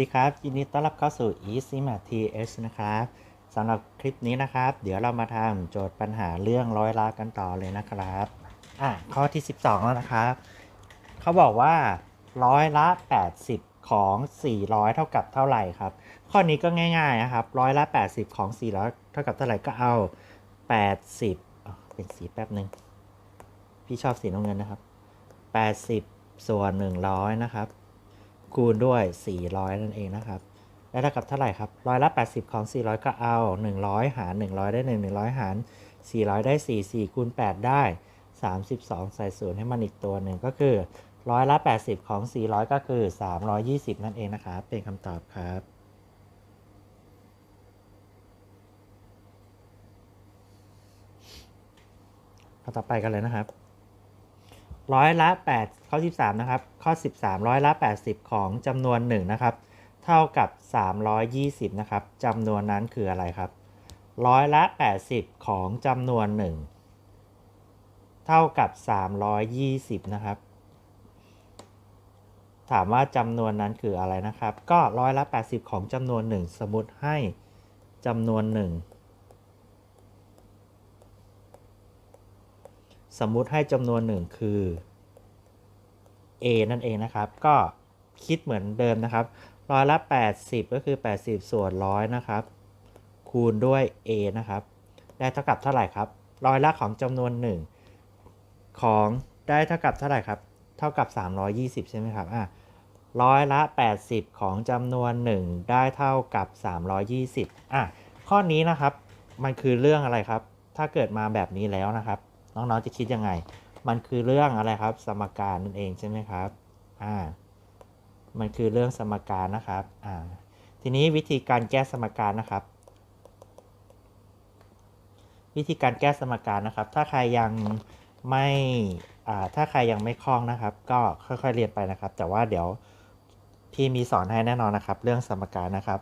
สวัสดีครับยินดีต้อนรับเข้าสู่ Easy Math TH นะครับสำหรับคลิปนี้นะครับ เดี๋ยวเรามาทำโจทย์ปัญหาเรื่องร้อยละกันต่อเลยนะครับอะข้อที่ 12 แล้วนะครับ เขาบอกว่าร้อยละ 80 ของ 400 เท่ากับเท่าไหร่ครับ ข้อนี้ก็ง่ายๆนะครับร้อยละ 80 ของ 400 เท่ากับเท่าไหร่ก็เอา 80เป็นสีแป๊บหนึ่งพี่ชอบสีน้ำเงินนะครับ 80 ส่วน 100 นะครับ คูณด้วย 400 นั่นเองนะครับแล้วเท่ากับเท่าไหร่ครับร้อยละ 80 ของ 400 ก็เอา 100 หาร 100 ได้ 1 100 หาร 400 ได้ 4 4 คูณ 8 ได้ 32 ใส่ศูนย์ให้มันอีกตัวหนึ่งก็คือร้อยละ 80 ของ 400 ก็คือ 320 นั่นเองนะครับ เป็นคำตอบครับข้อต่อไปกันเลยนะครับ ร้อยละ8ข้อ13นะครับข้อ 13 ร้อยละ 80 ของจำนวน1นะครับเท่ากับ 320นะครับจำนวนนั้นคืออะไรครับร้อยละ 80 ของจำนวน 1 เท่ากับ 320นะครับถามว่าจำนวนนั้นคืออะไรนะครับ ก็ร้อยละ 80 ของจำนวน 1 สมมติให้จำนวน 1 สมมุติให้จำนวนหนึ่งคือ a นั่นเองนะครับ ก็คิดเหมือนเดิมนะครับร้อยละ 80 ก็คือ 80 ส่วนร้อยนะครับ คูณด้วย a นะครับ ได้เท่ากับเท่าไหร่ครับร้อยละของจำนวน 1 ของได้เท่ากับเท่าไหร่ครับ เท่ากับ 320 ใช่ไหมครับอะร้อยละ 80 ของจำนวน 1 ได้เท่ากับ 320อะข้อนี้นะครับ มันคือเรื่องอะไรครับ ถ้าเกิดมาแบบนี้แล้วนะครับ น้องๆจะคิดยังไง มันคือเรื่องอะไรครับ สมการนั่นเองใช่ไหมครับอ่ามันคือเรื่องสมการนะครับอ่าทีนี้วิธีการแก้สมการนะครับ วิธีการแก้สมการนะครับ ถ้าใครยังไม่อ่าถ้าใครยังไม่คล่องนะครับ ก็ค่อยๆเรียนไปนะครับ แต่ว่าเดี๋ยวพี่มีสอนให้แน่นอนนะครับ เรื่องสมการนะครับ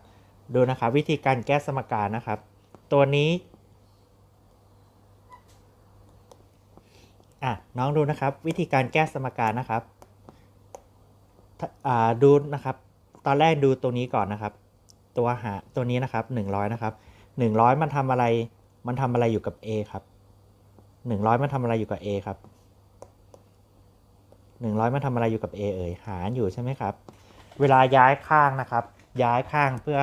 ดูนะครับ วิธีการแก้สมการนะครับ ตัวนี้ อะน้องดูนะครับ วิธีการแก้สมการนะครับอ่าดูนะครับ ตอนแรกดูตัวนี้ก่อนนะครับ ตัวหาตัวนี้นะครับ 100 นะครับ 100 มันทำอะไร มันทำอะไรอยู่กับ A ครับ 100 มันทำอะไรอยู่กับ A ครับ 100 มันทำอะไรอยู่กับ A เอ่ยหารอยู่ใช่ไหมครับ เวลาย้ายข้างนะครับ ย้ายข้างเพื่อ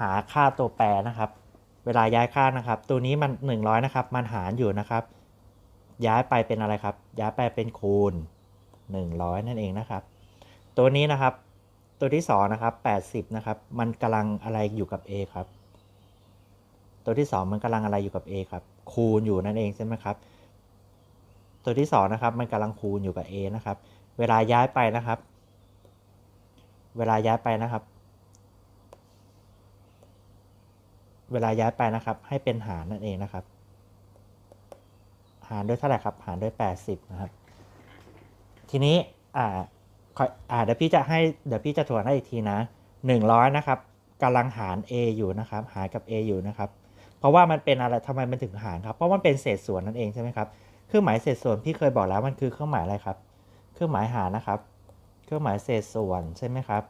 หาค่าตัวแปรนะครับ เวลาย้ายข้างนะครับ ตัวนี้มัน 100 นะครับ มันหารอยู่นะครับ ย้ายไปเป็นอะไรครับ ย้ายไปเป็นคูณ 100 นั่นเองนะครับ ตัวนี้นะครับ ตัวที่2นะครับ80นะครับ มันกำลังอะไรอยู่กับ A ครับ ตัวที่ 2 มันกำลังอะไรอยู่กับ A ครับ คูณอยู่นั่นเองใช่ไหมครับ ตัวที่2นะครับ มันกำลังคูณอยู่กับ A นะครับ เวลาย้ายไปนะครับ เวลาย้ายไปนะครับ เวลาย้ายไปนะครับ ให้เป็นหารนั่นเองนะครับ หารด้วยเท่าไหร่ครับ หารด้วย 80 นะครับ ทีนี้อ่าขออ่าเดี๋ยวพี่จะให้เดี๋ยวพี่จะทวนให้อีกทีนะ 100 นะครับกำลังหาร a อยู่นะครับ หารกับ a อยู่นะครับ เพราะว่ามันเป็นอะไรทำไมมันถึงหารครับ เพราะมันเป็นเศษส่วนนั่นเองใช่ไหมครับเครื่องหมายเศษส่วนพี่เคยบอกแล้วมันคือเครื่องหมายอะไรครับ เครื่องหมายหารนะครับ เครื่องหมายเศษส่วนใช่ไหมครับ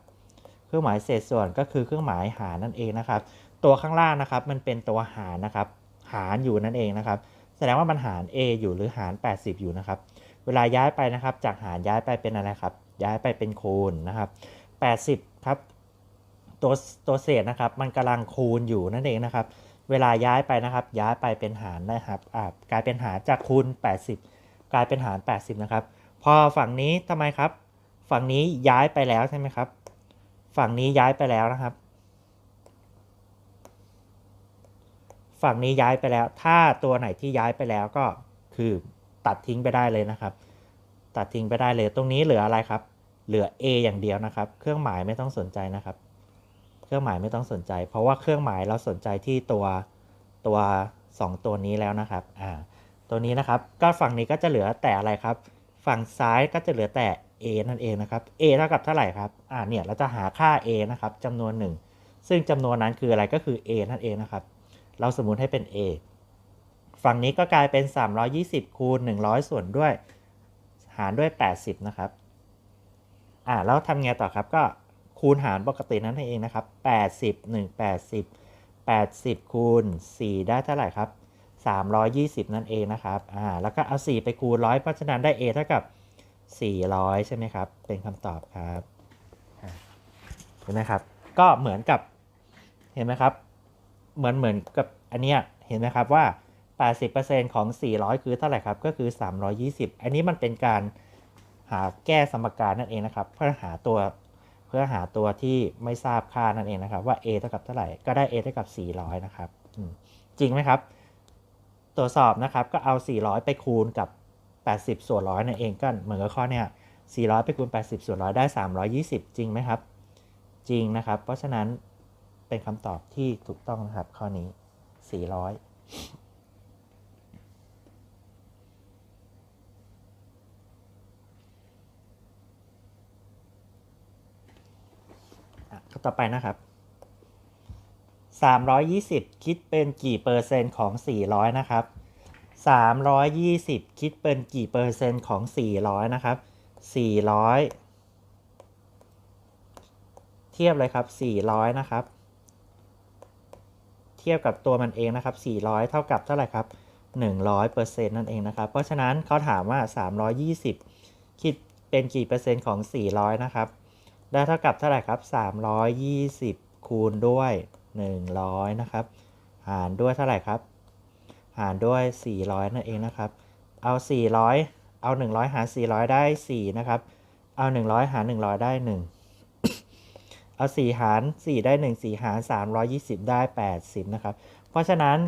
เครื่องหมายเศษส่วนก็คือเครื่องหมายหารนั่นเองนะครับ ตัวข้างล่างนะครับ มันเป็นตัวหารนะครับ หารอยู่นั่นเองนะครับ แสดงว่ามันหาร a อยู่หรือหาร 80 อยู่นะครับ เวลาย้ายไปนะครับ จากหารย้ายไปเป็นอะไรครับ ย้ายไปเป็นคูณนะครับ 80 ครับ ตัวตัวเศษนะครับ มันกำลังคูณอยู่นั่นเองนะครับ เวลาย้ายไปนะครับ ย้ายไปเป็นหารนะครับอ่ากลายเป็นหารจากคูณ 80 กลายเป็นหาร 80 นะครับ พอฝั่งนี้ทำไมครับ ฝั่งนี้ย้ายไปแล้วใช่ไหมครับ ฝั่งนี้ย้ายไปแล้วนะครับ ฝั่งนี้ย้ายไปแล้ว ถ้าตัวไหนที่ย้ายไปแล้วก็คือตัดทิ้งไปได้เลยนะครับ ตัดทิ้งไปได้เลยตรงนี้เหลืออะไรครับ เหลือ A อย่างเดียวนะครับ เครื่องหมายไม่ต้องสนใจนะครับ เครื่องหมายไม่ต้องสนใจ เพราะว่าเครื่องหมายเราสนใจที่ตัวตัว 2 ตัวนี้แล้วนะครับอ่าตัวนี้นะครับ ก็ฝั่งนี้ก็จะเหลือแต่อะไรครับ ฝั่งซ้ายก็จะเหลือแต่ A นั่นเองนะครับ A เท่ากับเท่าไหร่ครับ อ่า เนี่ย เราจะหาค่า A นะครับจำนวนหนึ่งซึ่งจำนวนนั้นคืออะไรก็คือ A นั่นเองนะครับ เราสมมุติให้เป็น A ฝั่งนี้ก็กลายเป็น 320 คูณ 100 ส่วนด้วย หารด้วย 80 นะครับ อ่าแล้วทำไงต่อครับ ก็คูณหารปกตินั่นเองนะครับ 80 1 80 80 คูณ 4 ได้เท่าไหร่ครับ 320 นั่นเองนะครับ อ่า แล้วก็เอา 4 ไปคูณร้อยเพราะฉะนั้นได้ a เท่ากับ 400 ใช่ไหมครับ เป็นคำตอบครับ เห็นไหมครับ ก็เหมือนกับ เห็นไหมครับ เหมือนเหมือนกับอันเนี้ยเห็นไหมครับว่า 80%ของ 400 คือเท่าไหร่ครับ ก็คือ 320 อันนี้มันเป็นการหาแก้สมการนั่นเองนะครับ เพื่อหาตัวเพื่อหาตัวที่ไม่ทราบค่านั่นเองนะครับ ว่า a เท่ากับเท่าไหร่ ก็ได้ a เท่ากับ 400 นะครับ จริงไหมครับ ตรวจสอบนะครับ ก็เอา 400 ไปคูณกับ 80 ส่วนร้อยนั่นเองก็เหมือนกับข้อเนี้ย400 ไปคูณ 80 ส่วนร้อยได้ 320 จริงไหมครับ จริงนะครับ เพราะฉะนั้น เป็นคำตอบที่ถูกต้องนะครับ ข้อนี้ 400อะข้อต่อไปนะครับ 320 คิดเป็นกี่เปอร์เซ็นต์ของ 400 นะครับ 320 คิดเป็นกี่เปอร์เซ็นต์ของ 400 นะครับ 400 เทียบเลยครับ 400 นะครับ ทียบกับตัวมันเองนะครับ 400 เท่ากับเท่าไหร่ครับ 100%นั่นเองนะครับ เพราะฉะนั้นเขาถามว่า 320 คิดเป็นกี่เปอร์เซ็นต์ของ 400 นะครับ ได้เท่ากับเท่าไหร่ครับ 320 คูณด้วย 100 นะครับ หารด้วยเท่าไหร่ครับ หารด้วย 400 นั่นเองนะครับ เอา 400 เอา 100 หาร 400 ได้ 4 นะครับ เอา 100 หาร 100 ได้ 1 เอา4หาร 4 ได้ 1 4 หาร 320 ได้ 80 นะครับ เพราะฉะนั้น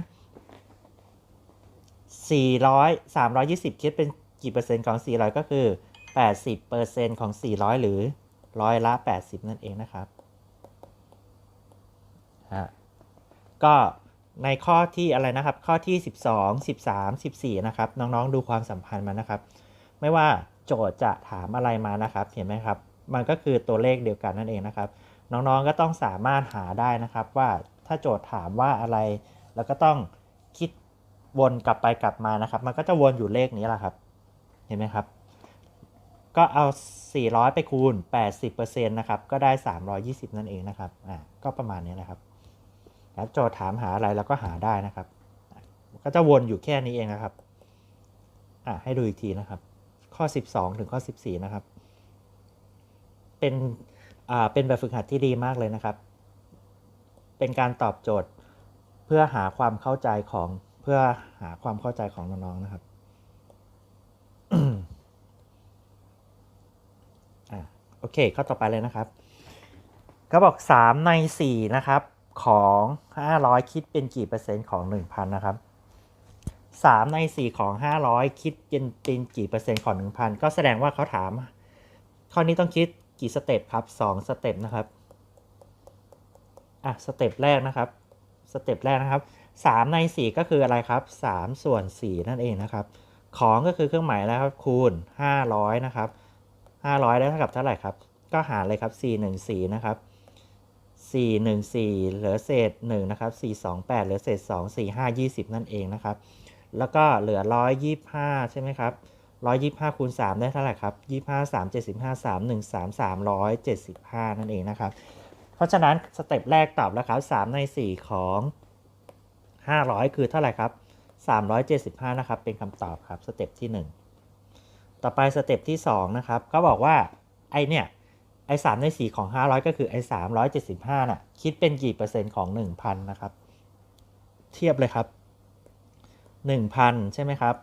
400 320 คิดเป็นกี่เปอร์เซ็นต์ของ 400 ก็คือ 80เปอร์เซ็นต์ของ 400 หรือร้อยละ 80 นั่นเองนะครับฮะก็ในข้อที่อะไรนะครับ ข้อที่ 12 13 14 นะครับ น้องๆ ดูความสัมพันธ์มานะครับ ไม่ว่าโจทย์จะถามอะไรมานะครับ เห็นไหมครับ มันก็คือตัวเลขเดียวกันนั่นเองนะครับ น้องๆก็ต้องสามารถหาได้นะครับ ว่าถ้าโจทย์ถามว่าอะไร แล้วก็ต้องคิดวนกลับไปกลับมานะครับ มันก็จะวนอยู่เลขนี้แหละครับ เห็นไหมครับ ก็เอา 400 ไปคูณ 80%นะครับ ก็ได้ 320 นั่นเองนะครับ อ่า ก็ประมาณนี้นะครับแล้วโจทย์ถามหาอะไรเราก็หาได้นะครับ ก็จะวนอยู่แค่นี้เองนะครับ อ่าให้ดูอีกทีนะครับ ข้อ 12 ถึงข้อ 14 นะครับ เป็น เป็นแบบฝึกหัดที่ดีมากเลยนะครับ เป็นการตอบโจทย์เพื่อหาความเข้าใจของเพื่อหาความเข้าใจของน้องๆนะครับอะโอเคข้อต่อไปเลยนะครับก็บอก 3 ใน 4 นะครับ ของ 500 คิดเป็นกี่เปอร์เซ็นต์ของ 1,000 นะครับ 3 ใน 4 ของ 500 คิดเป็นเป็นกี่เปอร์เซ็นต์ของ 1,000 ก็แสดงว่าเขาถาม ข้อนี้ต้องคิด กี่สเต็ปครับ2สเต็ปนะครับอะสเต็ปแรกนะครับสเต็ปแรกนะครับ 3 ใน 4 ก็คืออะไรครับ3ส่วน4นั่นเองนะครับ ของก็คือเครื่องหมายแล้วครับคูณ 500 นะครับ 500ได้วเท่ากับเท่าไหร่ครับ ก็หารเลยครับ 414 นะครับ 414 เหลือเศษ1นะครับ 428 เหลือเศษ 2 4 5 20 นั่นเองนะครับ แล้วก็เหลือ 125 ใช่ไหมครับ 125คูณ3ได้เท่าไหร่ครับ25 3 75 3 1 3 375 นั่นเองนะครับ เพราะฉะนั้นสเต็ปแรกตอบแล้วครับ 3 ใน 4 ของ 500 คือเท่าไหร่ครับ 375 นะครับ เป็นคำตอบครับสเต็ปที่ 1 ต่อไปสเต็ปที่ 2 นะครับก็บอกว่าไอเนี่ยไอ3ใน4ของ500ก็คือไอ375น่ะ คิดเป็นกี่เปอร์เซ็นต์ของ1,000นะครับ เทียบเลยครับ1,000ใช่ไหมครับ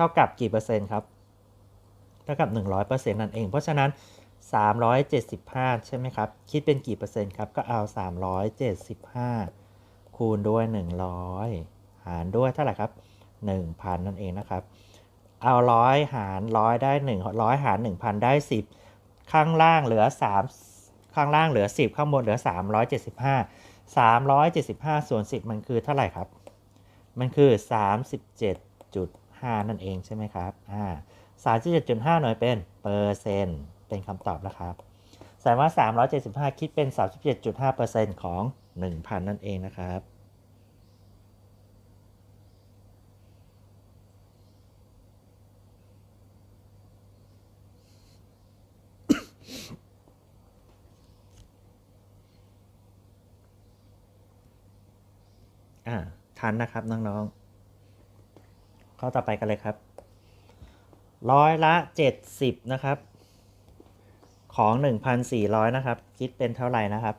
ท่ากับกี่เปอร์เซ็นต์ครับ เท่ากับ 100%นั่นเอง เพราะฉะนั้น 375 ใช่ไหมครับ คิดเป็นกี่เปอร์เซ็นต์ครับ ก็เอา 375 คูณด้วย 100 หารด้วยเท่าไหร่ครับ 1,000 นั่นเองนะครับ เอาร้อยหารร้อยได้1ร้อยหาร 1,000 ได้ 10 ข้างล่างเหลือ 3 ข้างล่างเหลือ 10 ข้างบนเหลือ 375 375 ส่วน 10 มันคือเท่าไหร่ครับ มันคือ 7.5 นั่นเองใช่ไหมครับอ่า37.5 หน่วยเป็นเปอร์เซ็นต์เป็นคำตอบนะครับแสายว่า 375 คิดเป็น 37.5%ของ 1,000 นั่นเองนะครับ อ่า ทันนะครับ น้อง ๆ ข้อต่อไปกันเลยครับ ร้อยละเจ็ดสิบนะครับ ของหนึ่งพันสี่ร้อยนะครับ คิดเป็นเท่าไหร่นะครับ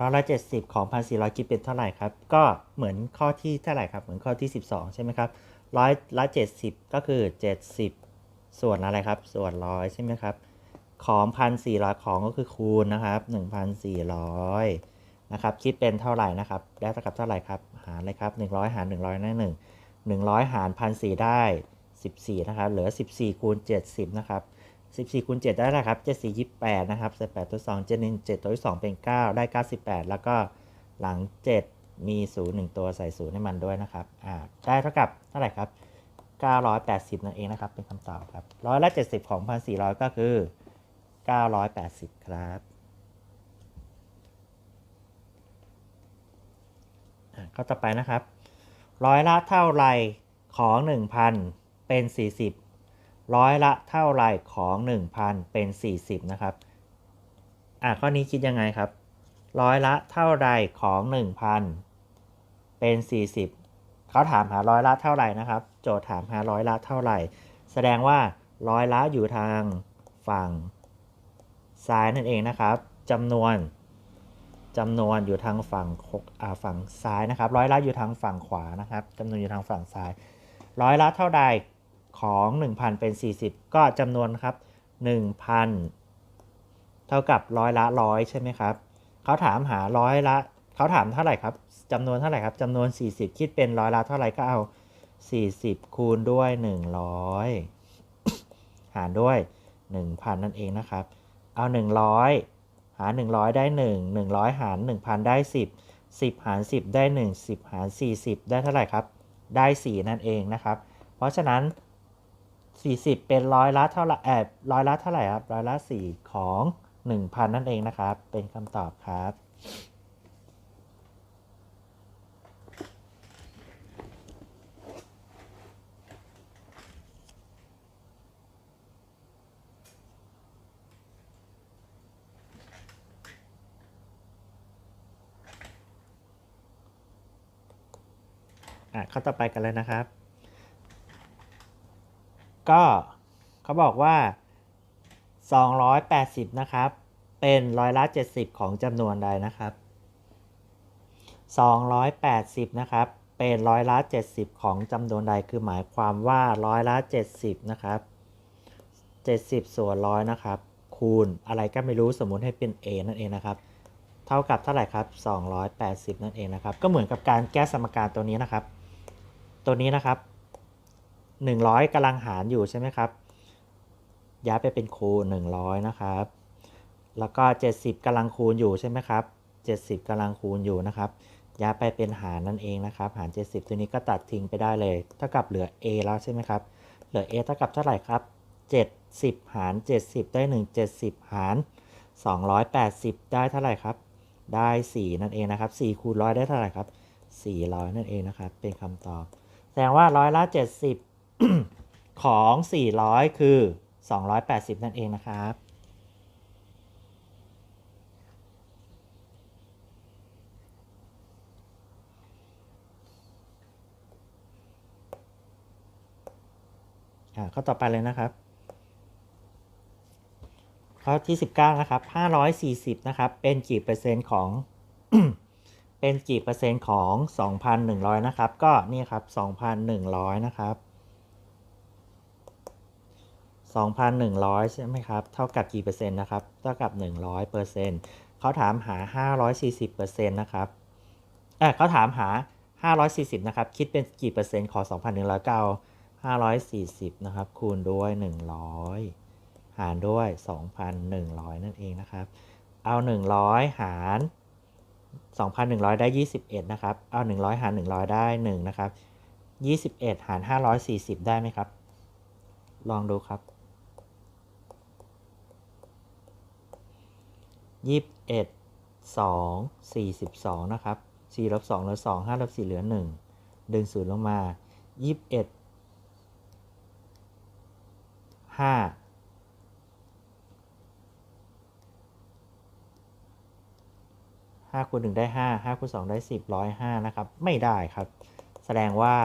ร้อยละเจ็ดสิบของพันสี่ร้อยคิดเป็นเท่าไหร่ครับ ก็เหมือนข้อที่เท่าไหร่ครับ เหมือนข้อที่สิบสองใช่ไหมครับร้อยละเจ็ดสิบก็คือเจ็ดสิบส่วนอะไรครับ ส่วนร้อยใช่ไหมครับ ของพันสี่ร้อยของก็คือคูณนะครับหนึ่งพันสี่ร้อยนะครับ คิดเป็นเท่าไหร่นะครับ ได้เท่ากับเท่าไหร่ครับ หารเลยครับหนึ่งร้อยหารหนึ่งร้อยได้หนึ่งหนึ่งร้อยหารพันสี่ได้สิบสี่นะครับ เหลือสิบสี่คูณเจ็ดสิบนะครับสิบสี่คูณเจ็ดได้แล้วครับเจ็ดสี่ยี่แปดนะครับใส่แปดตัวสองเจ็ดหนึ่งเจ็ดตัวที่สองเป็นเก้าได้เก้าสิบแปดแล้วก็หลังเจ็ดมีศูนย์หนึ่งตัวใส่ศูนย์ให้มันด้วยนะครับอ่าได้เท่ากับเท่าไหร่ครับ 980 นั่นเองนะครับ เป็นคำตอบครับร้อยละ70 ของ 1,400 ก็คือ 980 ครับอะข้อต่อไปนะครับ ร้อยละเท่าไรของ 1,000 เป็น 40 ร้อยละเท่าไรของ 1,000 เป็น 40 นะครับ อะข้อนี้คิดยังไงครับ ร้อยละเท่าไรของ 1,000 เป็น 40 เขาถามหาร้อยละเท่าไหร่นะครับ โจทย์ถามหาร้อยละเท่าไหร่แสดงว่าร้อยละอยู่ทางฝั่ง ซ้ายนั่นเองนะครับจำนวนจำนวนอยู่ทางฝั่งฝั่งซ้ายนะครับ ร้อยละอยู่ทางฝั่งขวานะครับจำนวนอยู่ทางฝั่งซ้าย ร้อยละเท่าใดของ 1,000 เป็น 40 ก็จำนวนครับ 1,000 เท่ากับร้อยละร้อยใช่ไหมครับเขาถามหาร้อยละเขาถามเท่าไหร่ครับจำนวนเท่าไหร่ครับจำนวน 40 คิดเป็นร้อยละเท่าไหร่ก็เอา 40 คูณด้วย 100 หารด้วย 1,000 นั่นเองนะครับ เอา 100 หาร 100 ได้ 1 100 หาร 1,000 ได้ 10 10 หาร 10 ได้ 1 10 หาร 40 ได้เท่าไหร่ครับ ได้ 4 นั่นเองนะครับ เพราะฉะนั้น 40 เป็นร้อยละเท่าไหร่แอบร้อยละเท่าไหร่ครับร้อยละ 4 ของ 1,000 นั่นเองนะครับ เป็นคำตอบครับ อะข้อต่อไปกันเลยนะครับ ก็เขาบอกว่า 280 นะครับ เป็นร้อยละ 70 ของจำนวนใดนะครับ 280 นะครับ เป็นร้อยละ 70 ของจำนวนใด คือหมายความว่าร้อยละ 70 นะครับ 70 ส่วนร้อยนะครับ คูณอะไรก็ไม่รู้สมมุติให้เป็น a นั่นเองนะครับเท่ากับเท่าไหร่ครับ 280 นั่นเองนะครับ ก็เหมือนกับการแก้สมการตัวนี้นะครับ ตัวนี้นะครับ100กำลังหารอยู่ใช่ไหมครับ ย้ายไปเป็นคูณ 100 นะครับ แล้วก็ 70กำลังคูณอยู่ใช่ไหมครับ 70กำลังคูณอยู่นะครับ ย้ายไปเป็นหารนั่นเองนะครับ หาร 70 ตัวนี้ก็ตัดทิ้งไปได้เลย เท่ากับเหลือ a แล้วใช่ไหมครับ เหลือ a เท่ากับเท่าไหร่ครับ 70 หาร 70 ได้ 1 70 หาร 280 ได้เท่าไหร่ครับ ได้ 4 นั่นเองนะครับ 4 คูณร้อยได้เท่าไหร่ครับ 400 นั่นเองนะครับ เป็นคำตอบ ดงว่าร้อยละ 70 ของ 400 คือ 280 นั่นเองนะครับ อ่าข้อต่อไปเลยนะครับข้อที่ 19 นะครับ 540 นะครับ เป็นกี่เปอร์เซ็นต์ของ เป็นกี่เปอร์เซ็นต์ของ 2,100 นะครับ ก็นี่ครับ 2,100 นะครับ 2,100 ใช่ไหมครับ เท่ากับกี่เปอร์เซ็นต์นะครับ เท่ากับ 100เปอร์เซ็นต์เขาถามหา 540เปอร์เซ็นต์นะครับเออเขาถามหา 540 นะครับ คิดเป็นกี่เปอร์เซ็นต์ของ 2,100ก็เอา540 นะครับ คูณด้วย 100 หารด้วย 2,100 นั่นเองนะครับ เอา 100 หาร 2,100 ได้ 21 นะครับ เอา 100 หาร 100 ได้ 1 นะครับ 21 หาร 540 ได้ไหมครับ ลองดูครับยี่สิบเอ็ดสองสี่สิบสองนะครับสี่ลบสองเหลือสองห้าลบสี่เหลือหนึ่งดึงศูนย์ลงมายี่สิบเอ็ดห้า 5คูณ1ได้ 5 5คูณ2ได้ 10 105 นะครับ ไม่ได้ครับ แสดงว่า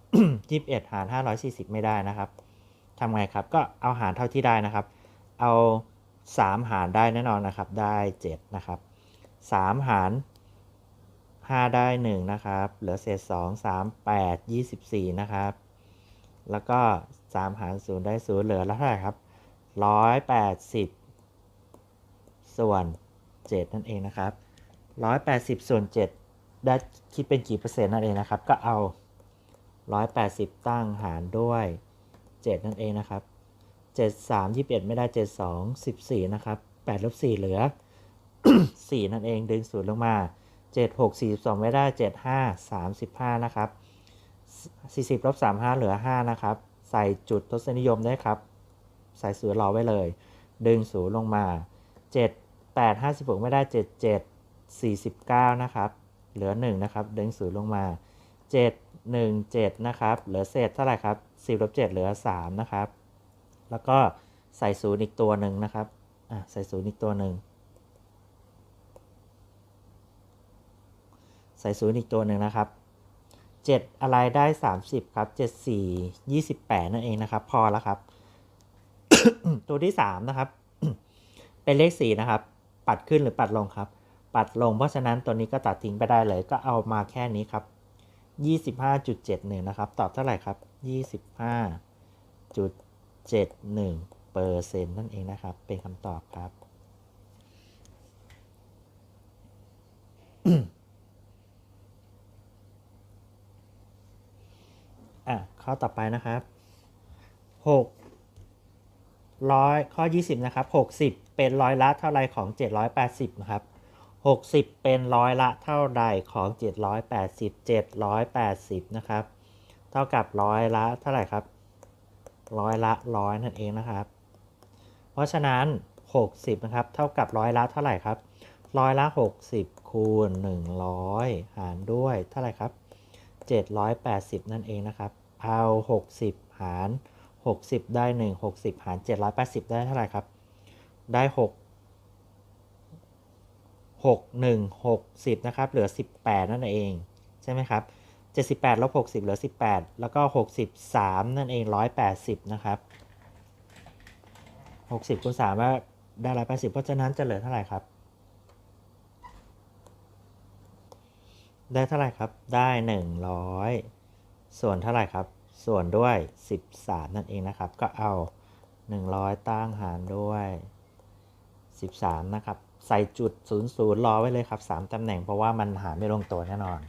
121 หาร 540 ไม่ได้นะครับทำไงครับ ก็เอาหารเท่าที่ได้นะครับ เอา 3 หารได้แน่นอนนะครับ ได้ 7 นะครับ 3 หาร 5 ได้ 1 นะครับ เหลือเศษ 2 3 8 24 นะครับ แล้วก็ 3 หาร 0 ได้ 0 เหลือแล้วเท่าไหร่ครับ 180 ส่วน เจ็ดนั่นเองนะครับร้อยแปดสิบส่วนเจ็ดได้คิดเป็นกี่เปอร์เซ็นต์นั่นเองนะครับ ก็เอาร้อยแปดสิบตั้งหารด้วยเจ็ดนั่นเองนะครับเจ็ดสามยี่สิบเอ็ดไม่ได้เจ็ดสองสิบสี่นะครับแปดลบสี่เหลือสี่นั่นเองดึงศูนย์ลงมาเจ็ดหกสี่สองไม่ได้เจ็ดห้าสามสิบห้านะครับ 40ลบ35 เหลือ 5 นะครับ ใส่จุดทศนิยมได้ครับ ใส่ศูนย์รอไว้เลย ดึงศูนย์ลงมา 7 8 56 ไม่ได้ 7 7 49 นะครับ เหลือ 1 นะครับ ดึงศูนย์ลงมา 7 1 7 นะครับ เหลือเศษเท่าไหร่ครับ 10ลบ7เหลือ 3 นะครับ แล้วก็ใส่ศูนย์อีกตัวหนึ่งนะครับ อะ ใส่ศูนย์อีกตัวหนึ่ง ใส่ศูนย์อีกตัวหนึ่งนะครับ 7 อะไรได้ 30 ครับ 7 4 28 นั่นเองนะครับ พอแล้วครับ ตัวที่ 3 นะครับ เป็นเลข 4 นะครับ ปัดขึ้นหรือปัดลงครับ ปัดลงเพราะฉะนั้นตัวนี้ก็ตัดทิ้งไปได้เลยก็เอามาแค่นี้ครับ 25.71 นะครับ ตอบเท่าไหร่ครับ 25.71เปอร์เซ็นต์นั่นเองนะครับ เป็นคำตอบครับ อะข้อต่อไปนะครับหก ร้อยข้อ 20 นะครับ 60 เป็นร้อยละเท่าไรของ 780 นะครับ 60 เป็นร้อยละเท่าใดของ 780 780 นะครับ เท่ากับร้อยละเท่าไหร่ครับร้อยละร้อยนั่นเองนะครับ เพราะฉะนั้น 60 นะครับ เท่ากับร้อยละเท่าไหร่ครับร้อยละ 60 คูณ 100 หารด้วยเท่าไหร่ครับ 780 นั่นเองนะครับ เอา 60 หาร 60 ได้ 1 60 หาร 780 ได้เท่าไหร่ครับ ได้ 6 6 1 60 นะครับ เหลือ 18 นั่นเอง ใช่ไหมครับ 78ลบ60 เหลือ 18 แล้วก็ 63 นั่นเอง 180 นะครับ 60คูณ3ว่าได้ 180 เพราะฉะนั้นจะเหลือเท่าไหร่ครับ ได้เท่าไหร่ครับ ได้ 100 ส่วนเท่าไหร่ครับ ส่วนด้วย 13 นั่นเองนะครับ ก็เอา 100 ตั้งหารด้วย 13 นะครับ ใส่จุด 00 รอไว้เลยครับ 3 ตำแหน่งเพราะว่ามันหารไม่ลงตัวแน่นอน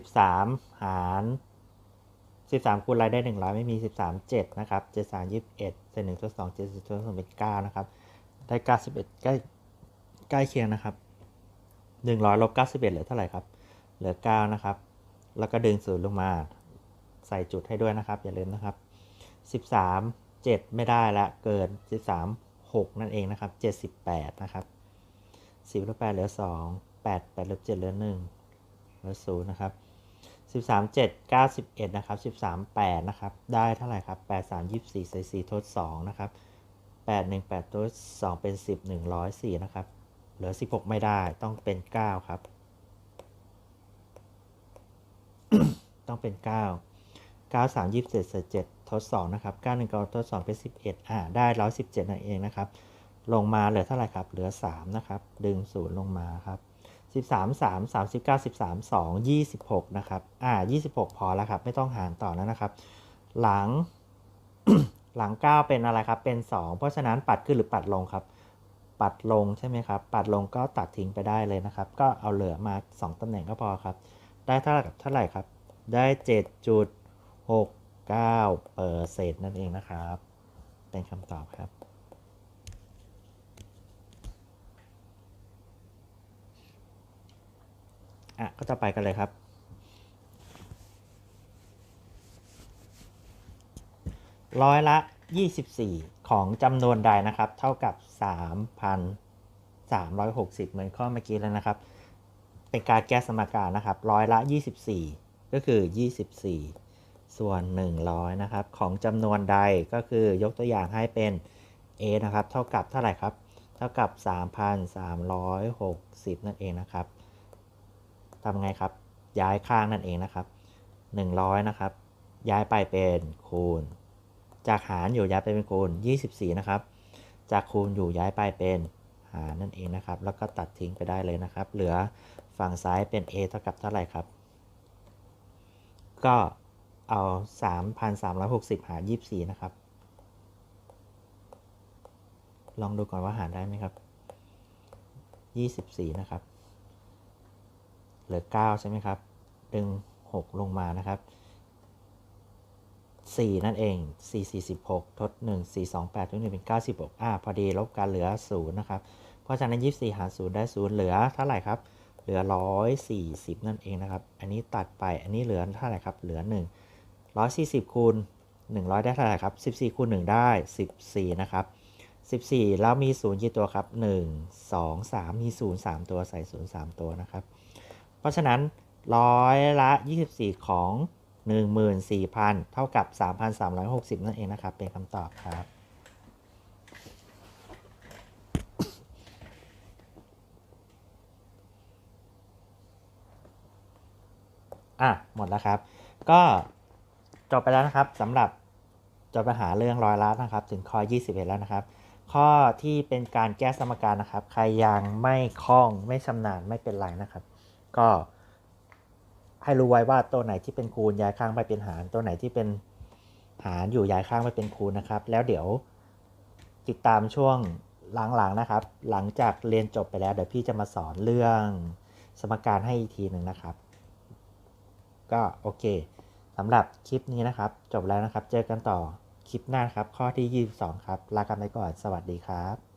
13 หาร 13 คูณอะไรได้ 100 ไม่มี 13 7 นะครับ 7 3 21เศษ1ส่วน2 7 0ส่วน2เป็น9นะครับ ได้ 91 ใกล้ใกล้เคียงนะครับ 100ลบ91เหลือเท่าไหร่ครับ เหลือ 9 นะครับ แล้วก็ดึงศูนย์ลงมา ใส่จุดให้ด้วยนะครับ อย่าลืมนะครับ 13 7 ไม่ได้ละเกิน 13 6 นั่นเองนะครับ 78 นะครับ10ลบ8เหลือ 2 8 8ลบ7เหลือ 1 เหลือ 0 นะครับ 13 7 91 นะครับ 13 8 นะครับ ได้เท่าไหร่ครับ 8 3 24ใส่4ทด 2 นะครับ 8 1 8ทด 2 เป็น 10 104 นะครับ เหลือ 16 ไม่ได้ต้องเป็น 9 ครับ ต้องเป็น 9 9 3 27ใส่7ทด2นะครับ9 1 9ทด2เป็น11อ่าได้ 117นั่นเองนะครับ ลงมาเหลือเท่าไหร่ครับ เหลือ 3 นะครับ ดึง 0 ลงมาครับ 13 3 39 13 2 26 นะครับ อ่า 26 พอแล้วครับ ไม่ต้องหารต่อแล้วนะครับ หลัง หลัง 9 เป็นอะไรครับ เป็น 2 เพราะฉะนั้นปัดขึ้นหรือปัดลงครับ ปัดลงใช่ไหมครับ ปัดลงก็ตัดทิ้งไปได้เลยนะครับ ก็เอาเหลือมา 2ตำแหน่งก็พอครับ ได้เท่าไหร่กับเท่าไหร่ครับ ได้ 69เปอร์เซ็นต์นั่นเองนะครับ เป็นคำตอบครับ อะ ก็จะไปกันเลยครับ ร้อยละ 24 ของจำนวนใดนะครับ เท่ากับ 3,360 เหมือนข้อเมื่อกี้แล้วนะครับ เป็นการแก้สมการนะครับ ร้อยละ 24 ก็คือ 24 ส่วน 100 นะครับ ของจำนวนใดก็คือยกตัวอย่างให้เป็น a นะครับ เท่ากับเท่าไหร่ครับเท่าท่ากับ 3,360 นั่นเองนะครับทำไงครับ ย้ายข้างนั่นเองนะครับ 100 นะครับ ย้ายไปเป็นคูณ จากหารอยู่ย้ายไปเป็นคูณ 24 นะครับ จากคูณอยู่ย้ายไปเป็นหารนั่นเองนะครับ แล้วก็ตัดทิ้งไปได้เลยนะครับ เหลือฝั่งซ้ายเป็น a เท่ากับเท่าไหร่ครับ ก็ เอา 3,360 หาร 24 นะครับ ลองดูก่อนว่าหารได้ไหมครับ 24 นะครับ เหลือ 9 ใช่ไหมครับ ดึง 6 ลงมานะครับ 4 นั่นเอง 4 46 ทด 1 4 2 8ทด1เป็น 96อ่าพอดีลบกันเหลือ 0 นะครับ เพราะฉะนั้น 24 หาร 0 ได้ 0 เหลือเท่าไหร่ครับ เหลือ 140 นั่นเองนะครับ อันนี้ตัดไป อันนี้เหลือเท่าไหร่ครับ เหลือ 1 140คูณ100 ได้เท่าไหร่ครับ 14คูณ1ได้ 14 นะครับ 14 แล้วมี 0 กี่ตัวครับ 1 2 3 มี 0 3 ตัวใส่ 0 3 ตัวนะครับ เพราะฉะนั้นร้อยละ 24 ของ 14,000 เท่ากับ 3,360 นั่นเองนะครับ เป็นคำตอบครับ อะ หมดแล้วครับ ก็ จบไปแล้วนะครับสำหรับจบปัญหาเรื่องร้อยล้านนะครับ ถึงข้อ 21 แล้วนะครับ ข้อที่เป็นการแก้สมการนะครับ ใครยังไม่คล่องไม่ชำนาญไม่เป็นไรนะครับ ก็ให้รู้ไว้ว่าตัวไหนที่เป็นคูณย้ายข้างไปเป็นหาร ตัวไหนที่เป็นหารอยู่ย้ายข้างไปเป็นคูณนะครับ แล้วเดี๋ยวติดตามช่วงหลังๆนะครับ หลังจากเรียนจบไปแล้ว เดี๋ยวพี่จะมาสอนเรื่องสมการให้อีกทีหนึ่งนะครับ ก็โอเค สำหรับคลิปนี้นะครับ จบแล้วนะครับ เจอกันต่อคลิปหน้าครับ ข้อที่ 22 ครับ ลากันไปก่อน สวัสดีครับ